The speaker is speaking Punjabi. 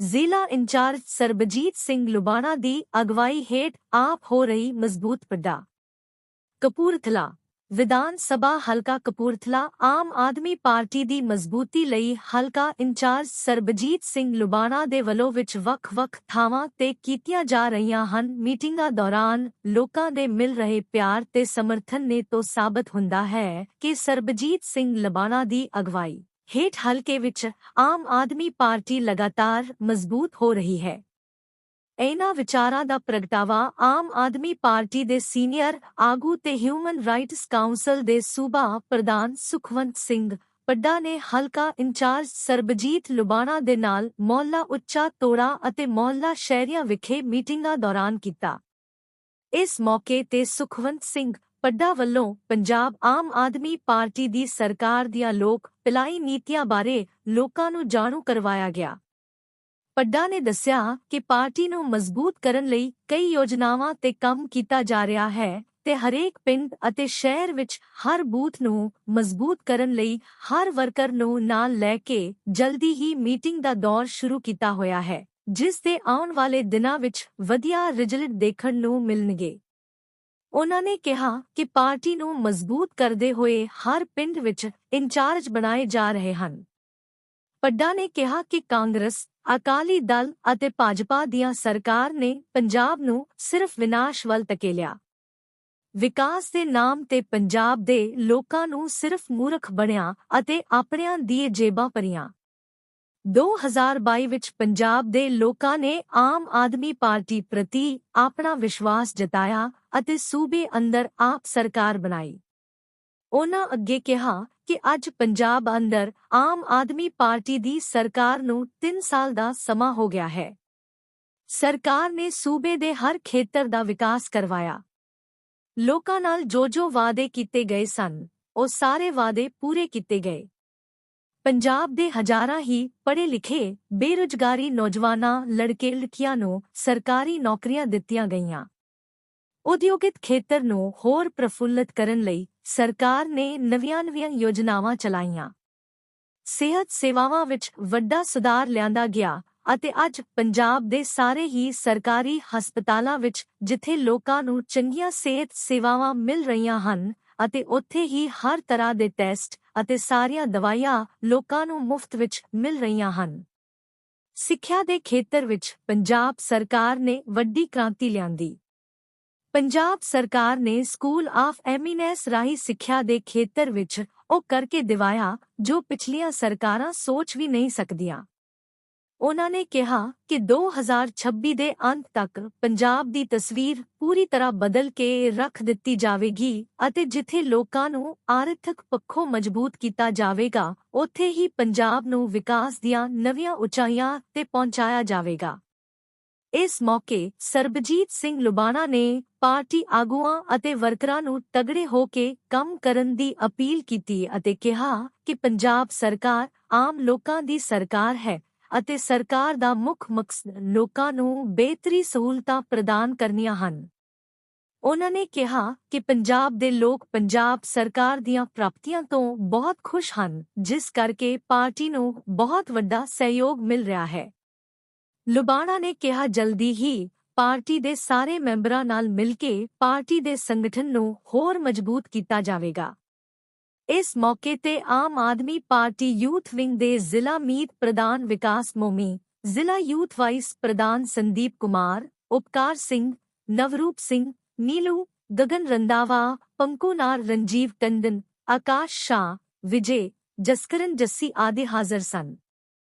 ਜ਼ਿਲ੍ਹਾ ਇੰਚਾਰਜ ਸਰਬਜੀਤ ਸਿੰਘ ਲੁਬਾਣਾ ਦੀ ਅਗਵਾਈ ਹੇਠ ਆਪ ਹੋ ਰਹੀ ਮਜ਼ਬੂਤ ਪੱਡਾ। ਕਪੂਰਥਲਾ, ਵਿਧਾਨ ਸਭਾ ਹਲਕਾ ਕਪੂਰਥਲਾ ਆਮ ਆਦਮੀ ਪਾਰਟੀ ਦੀ ਮਜ਼ਬੂਤੀ ਲਈ ਹਲਕਾ ਇੰਚਾਰਜ ਸਰਬਜੀਤ ਸਿੰਘ ਲੁਬਾਣਾ ਦੇ ਵੱਲੋਂ ਵਿੱਚ ਵੱਖ-ਵੱਖ ਥਾਵਾਂ ਤੇ ਕੀਤੀਆਂ ਜਾ ਰਹੀਆਂ ਹਨ। ਮੀਟਿੰਗਾਂ ਦੌਰਾਨ ਲੋਕਾਂ ਦੇ ਮਿਲ ਰਹੇ ਪਿਆਰ ਤੇ ਸਮਰਥਨ ਨੇ ਤੋਂ ਸਾਬਤ ਹੁੰਦਾ ਹੈ ਕਿ ਸਰਬਜੀਤ ਸਿੰਘ ਲੁਬਾਣਾ ਦੀ ਅਗਵਾਈ ਹੇਠ ਹਲਕੇ ਵਿੱਚ ਆਮ ਆਦਮੀ ਪਾਰਟੀ ਲਗਾਤਾਰ ਮਜ਼ਬੂਤ ਹੋ ਰਹੀ ਹੈ। ਇਹਨਾਂ ਵਿਚਾਰਾਂ ਦਾ ਪ੍ਰਗਟਾਵਾ ਆਮ ਆਦਮੀ ਪਾਰਟੀ ਦੇ ਸੀਨੀਅਰ ਆਗੂ ਤੇ ਹਿਊਮਨ ਰਾਈਟਸ ਕਾਉਂਸਲ ਦੇ ਸੂਬਾ ਪ੍ਰਧਾਨ ਸੁਖਵੰਤ ਸਿੰਘ ਪੱਡਾ ਨੇ ਹਲਕਾ ਇੰਚਾਰਜ ਸਰਬਜੀਤ ਲੁਬਾਣਾ ਦੇ ਨਾਲ ਮੌਲਾ ਉੱਚਾ ਤੋੜਾ ਅਤੇ ਮੌਲਾ ਸ਼ਹਿਰੀਆਂ ਵਿਖੇ ਮੀਟਿੰਗਾਂ ਦੌਰਾਨ ਕੀਤਾ। ਇਸ ਮੌਕੇ ਤੇ ਸੁਖਵੰਤ ਸਿੰਘ ਪੱਡਾ ਵੱਲੋਂ ਪੰਜਾਬ ਆਮ ਆਦਮੀ ਪਾਰਟੀ ਦੀ ਸਰਕਾਰ ਦੀਆਂ ਲੋਕ ਭਲਾਈ ਨੀਤੀਆਂ ਬਾਰੇ ਲੋਕਾਂ ਨੂੰ ਜਾਣੂ ਕਰਵਾਇਆ ਗਿਆ। ਪੱਡਾ ਨੇ ਦੱਸਿਆ ਕਿ ਪਾਰਟੀ ਨੂੰ ਮਜ਼ਬੂਤ ਕਰਨ ਲਈ ਕਈ ਯੋਜਨਾਵਾਂ ਤੇ ਕੰਮ ਕੀਤਾ ਜਾ ਰਿਹਾ ਹੈ ਤੇ ਹਰੇਕ ਪਿੰਡ ਅਤੇ ਸ਼ਹਿਰ ਵਿੱਚ ਹਰ ਬੂਥ ਨੂੰ ਮਜ਼ਬੂਤ ਕਰਨ ਲਈ ਹਰ ਵਰਕਰ ਨੂੰ ਨਾਲ ਲੈ ਕੇ ਜਲਦੀ ਹੀ ਮੀਟਿੰਗ ਦਾ ਦੌਰ ਸ਼ੁਰੂ ਕੀਤਾ ਹੋਇਆ ਹੈ, ਜਿਸ ਤੇ ਆਉਣ ਵਾਲੇ ਦਿਨਾਂ ਵਿੱਚ ਵਧੀਆ ਰਿਜ਼ਲਟ ਦੇਖਣ ਨੂੰ ਮਿਲਣਗੇ। ਉਨ੍ਹਾਂ ਨੇ ਕਿਹਾ ਕਿ ਪਾਰਟੀ ਨੂੰ ਮਜ਼ਬੂਤ ਕਰਦੇ ਹੋਏ ਹਰ ਪਿੰਡ ਵਿੱਚ ਇੰਚਾਰਜ ਬਣਾਏ ਜਾ ਰਹੇ ਹਨ। ਪੱਡਾ ਨੇ ਕਿਹਾ ਕਿ ਕਾਂਗਰਸ, ਅਕਾਲੀ ਦਲ ਅਤੇ ਭਾਜਪਾ ਦੀਆਂ ਸਰਕਾਰ ਨੇ ਪੰਜਾਬ ਨੂੰ ਸਿਰਫ ਵਿਨਾਸ਼ ਵੱਲ ਧਕੇਲਿਆ। ਵਿਕਾਸ ਦੇ ਨਾਮ ਤੇ ਪੰਜਾਬ ਦੇ ਲੋਕਾਂ ਨੂੰ ਸਿਰਫ ਮੂਰਖ ਬਣਿਆ ਅਤੇ ਆਪਣਿਆਂ ਦੀ ਜੇਬਾਂ ਭਰੀਆਂ। 2022 ਵਿੱਚ ਪੰਜਾਬ ਦੇ ਲੋਕਾਂ ਨੇ ਆਮ ਆਦਮੀ ਪਾਰਟੀ ਪ੍ਰਤੀ ਆਪਣਾ ਵਿਸ਼ਵਾਸ ਜਤਾਇਆ ਅਤੇ ਸੂਬੇ ਅੰਦਰ ਆਪ ਸਰਕਾਰ ਬਣਾਈ। ਉਨ੍ਹਾਂ ਅੱਗੇ ਕਿਹਾ ਕਿ ਅੱਜ ਪੰਜਾਬ ਅੰਦਰ ਆਮ ਆਦਮੀ ਪਾਰਟੀ ਦੀ ਸਰਕਾਰ ਨੂੰ 3 ਸਾਲ ਦਾ ਸਮਾਂ ਹੋ ਗਿਆ ਹੈ। ਸਰਕਾਰ ਨੇ ਸੂਬੇ ਦੇ ਹਰ ਖੇਤਰ ਦਾ ਵਿਕਾਸ ਕਰਵਾਇਆ। ਲੋਕਾਂ ਨਾਲ ਜੋ ਜੋ ਵਾਅਦੇ ਕੀਤੇ ਗਏ ਸਨ। ਉਹ ਸਾਰੇ ਵਾਅਦੇ ਪੂਰੇ ਕੀਤੇ ਗਏ। ਪੰਜਾਬ ਦੇ ਹਜ਼ਾਰਾਂ ਹੀ ਪੜ੍ਹੇ ਲਿਖੇ ਬੇਰੁਜ਼ਗਾਰੀ ਨੌਜਵਾਨਾਂ ਲੜਕੇ ਲੜਕੀਆਂ ਨੂੰ ਸਰਕਾਰੀ ਨੌਕਰੀਆਂ ਦਿੱਤੀਆਂ ਗਈਆਂ। ਉਦਯੋਗਿਕ ਖੇਤਰ ਨੂੰ ਹੋਰ ਪ੍ਰਫੁੱਲਤ ਕਰਨ ਲਈ ਸਰਕਾਰ ਨੇ ਨਵੀਆਂ-ਨਵੀਆਂ ਯੋਜਨਾਵਾਂ ਚਲਾਈਆਂ। ਸਿਹਤ ਸੇਵਾਵਾਂ ਵਿੱਚ ਵੱਡਾ ਸੁਧਾਰ ਲਿਆਂਦਾ ਗਿਆ ਅਤੇ ਅੱਜ ਪੰਜਾਬ ਦੇ ਸਾਰੇ ਹੀ ਸਰਕਾਰੀ ਹਸਪਤਾਲਾਂ ਵਿੱਚ ਜਿੱਥੇ ਲੋਕਾਂ ਨੂੰ ਚੰਗੀਆਂ ਸਿਹਤ ਸੇਵਾਵਾਂ ਮਿਲ ਰਹੀਆਂ ਹਨ ਅਤੇ ਉੱਥੇ ਹੀ ਹਰ ਤਰ੍ਹਾਂ ਦੇ ਟੈਸਟ ਅਤੇ ਸਾਰੀਆਂ ਦਵਾਈਆਂ ਲੋਕਾਂ ਨੂੰ ਮੁਫਤ ਵਿੱਚ ਮਿਲ ਰਹੀਆਂ ਹਨ। ਸਿੱਖਿਆ ਦੇ ਖੇਤਰ ਵਿੱਚ ਪੰਜਾਬ ਸਰਕਾਰ ਨੇ ਵੱਡੀ ਕ੍ਰਾਂਤੀ ਲਿਆਂਦੀ। ਪੰਜਾਬ ਸਰਕਾਰ ਨੇ ਸਕੂਲ ਆਫ ਐਮੀਨੈਸ ਰਾਹੀਂ ਸਿੱਖਿਆ ਦੇ ਖੇਤਰ ਵਿੱਚ ਉਹ ਕਰਕੇ ਦਿਵਾਇਆ, ਜੋ ਪਿਛਲੀਆਂ ਸਰਕਾਰਾਂ ਸੋਚ ਵੀ ਨਹੀਂ ਸਕਦੀਆਂ। ਉਹਨਾਂ ਨੇ ਕਿਹਾ ਕਿ 2026 ਦੇ ਅੰਤ ਤੱਕ ਪੰਜਾਬ ਦੀ ਤਸਵੀਰ ਪੂਰੀ ਤਰ੍ਹਾਂ ਬਦਲ ਕੇ ਰੱਖ ਦਿੱਤੀ ਜਾਵੇਗੀ ਅਤੇ ਜਿੱਥੇ ਲੋਕਾਂ ਨੂੰ ਆਰਥਿਕ ਪੱਖੋਂ ਮਜ਼ਬੂਤ ਕੀਤਾ ਜਾਵੇਗਾ, ਉੱਥੇ ਹੀ ਪੰਜਾਬ ਨੂੰ ਵਿਕਾਸ ਦੀਆਂ ਨਵੀਆਂ ਉਚਾਈਆਂ ਤੇ ਪਹੁੰਚਾਇਆ ਜਾਵੇਗਾ। ਇਸ ਮੌਕੇ ਸਰਬਜੀਤ ਸਿੰਘ ਲੁਬਾਣਾ ਨੇ ਪਾਰਟੀ ਆਗੂਆਂ ਅਤੇ ਵਰਕਰਾਂ ਨੂੰ ਤਗੜੇ ਹੋ ਕੇ ਕੰਮ ਕਰਨ ਦੀ ਅਪੀਲ ਕੀਤੀ ਅਤੇ ਕਿਹਾ ਕਿ ਪੰਜਾਬ ਸਰਕਾਰ ਆਮ ਲੋਕਾਂ ਦੀ ਸਰਕਾਰ ਹੈ ਅਤੇ ਸਰਕਾਰ ਦਾ ਮੁੱਖ ਮਕਸਦ ਲੋਕਾਂ ਨੂੰ ਬਿਹਤਰੀ ਸਹੂਲਤਾਂ ਪ੍ਰਦਾਨ ਕਰਨੀਆਂ ਹਨ। ਉਹਨਾਂ ਨੇ ਕਿਹਾ ਕਿ ਪੰਜਾਬ ਦੇ ਲੋਕ ਪੰਜਾਬ ਸਰਕਾਰ ਦੀਆਂ ਪ੍ਰਾਪਤੀਆਂ ਤੋਂ ਬਹੁਤ ਖੁਸ਼ ਹਨ, ਜਿਸ ਕਰਕੇ ਪਾਰਟੀ ਨੂੰ ਬਹੁਤ ਵੱਡਾ ਸਹਿਯੋਗ ਮਿਲ ਰਿਹਾ ਹੈ। ਲੁਬਾਣਾ ਨੇ ਕਿਹਾ, ਜਲਦੀ ਹੀ ਪਾਰਟੀ ਦੇ ਸਾਰੇ ਮੈਂਬਰਾਂ ਨਾਲ ਮਿਲ ਕੇ ਪਾਰਟੀ ਦੇ ਸੰਗਠਨ ਨੂੰ ਹੋਰ ਮਜ਼ਬੂਤ ਕੀਤਾ ਜਾਵੇਗਾ। ਇਸ ਮੌਕੇ ਤੇ Aam Aadmi party youth wing ਦੇ ਜ਼ਿਲ੍ਹਾ ਮੀਤ ਪ੍ਰਧਾਨ ਵਿਕਾਸ ਮੋਮੀ, ਜ਼ਿਲ੍ਹਾ ਯੂਥ ਵਾਈਸ ਪ੍ਰਧਾਨ ਸੰਦੀਪ ਕੁਮਾਰ, ਉਪਕਾਰ ਸਿੰਘ, ਨਵਰੂਪ ਸਿੰਘ, ਨੀਲੂ, ਗਗਨ ਰੰਦਾਵਾ ਪੰਕੂਨਾਰ ਰਣਜੀਵ ਟੰਡਨ, ਆਕਾਸ਼ ਸ਼ਾ ਵਿਜੇ, ਜਸਕਰਨ ਜੱਸੀ ਆਦਿ ਹਾਜ਼ਰ ਸਨ।